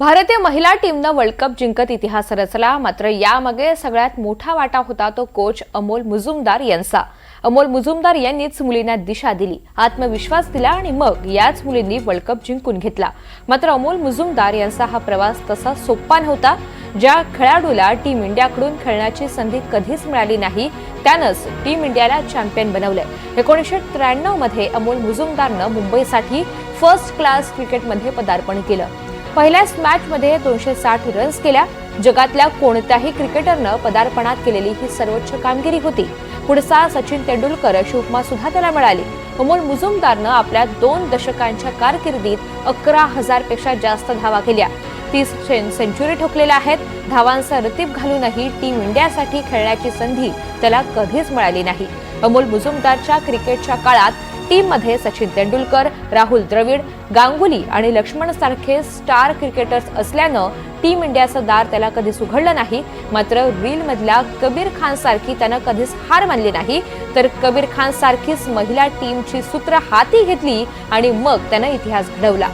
भारतीय महिला टीमनं वर्ल्ड कप जिंकत इतिहास रचला. मात्र यामागे सगळ्यात मोठा वाटा होता तो कोच अमोल मुजुमदार यांचा. अमोल मुजुमदार यांनीच मुलींना दिशा दिली आत्मविश्वास दिला आणि मग याच मुलींनी वर्ल्ड कप जिंकून घेतला. मात्र अमोल मुजुमदार यांचा हा प्रवास तसा सोपा नव्हता ज्या खेळाडूला टीम इंडियाकडून खेळण्याची संधी कधीच मिळाली नाही त्यानंच टीम इंडियाला चॅम्पियन बनवलंय. एकोणीसशे त्र्याण्णवमध्ये अमोल मुजुमदारनं मुंबईसाठी फर्स्ट क्लास क्रिकेटमध्ये पदार्पण केलं. पहिल्याच मॅचमध्ये दोनशे साठ रन्स केल्या. जगातल्या कोणत्याही क्रिकेटरनं पदार्पणात केलेली ही सर्वोच्च कामगिरी होती. पुढचा सचिन तेंडुलकर अशी उपमा सुद्धा त्याला मिळाली. अमोल मुजुमदारनं आपल्या दोन दशकांच्या कारकिर्दीत अकरा हजारपेक्षा जास्त धावा केल्या. तीस सेंचुरी ठोकलेल्या आहेत. धावांचा रतीब घालूनही टीम इंडियासाठी खेळण्याची संधी त्याला कधीच मिळाली नाही. अमोल मुजुमदारच्या क्रिकेटच्या काळात टीममध्ये सचिन तेंडुलकर राहुल द्रविड गांगुली आणि लक्ष्मण सारखे स्टार क्रिकेटर्स असल्यानं टीम इंडियाचं दार त्याला कधीच उघडलं नाही. मात्र रीलमधल्या कबीर खान सारखी त्यानं कधीच हार मानली नाही. तर कबीर खान सारखीच महिला टीमची सूत्र हाती घेतली आणि मग त्यानं इतिहास घडवला.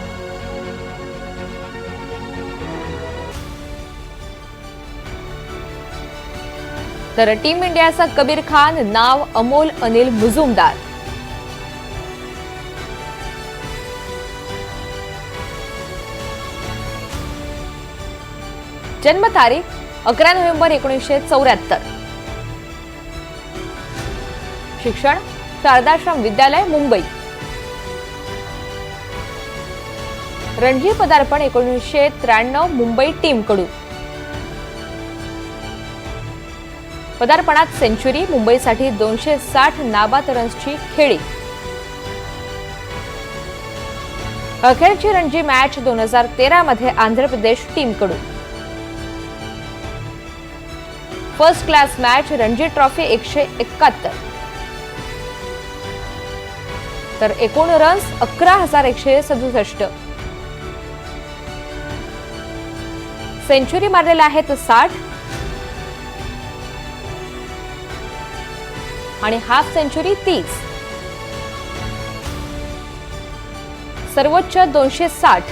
तर टीम इंडियाचा कबीर खान नाव अमोल अनिल मुजुमदार. जन्मतारीख अकरा नोव्हेंबर एकोणीसशे चौऱ्याहत्तर. शिक्षण शारदाश्रम विद्यालय मुंबई. रणजी पदार्पण एकोणीसशे त्र्याण्णव मुंबई टीमकडून. पदार्पणात सेंचुरी मुंबईसाठी दोनशे साठ नाबाद रन्सची खेळी. अखेरची रणजी मॅच दोन हजार तेरामध्ये आंध्र प्रदेश टीमकडून. First class match Ranji trophy एकशे एकाहत्तर. तर एकूण रन्स अकरा हजार एकशे सदुसष्ट. सेंचुरी मारलेल्या आहेत साठ. आणि हाफ सेंचुरी तीस. सर्वोच्च दोनशे साठ.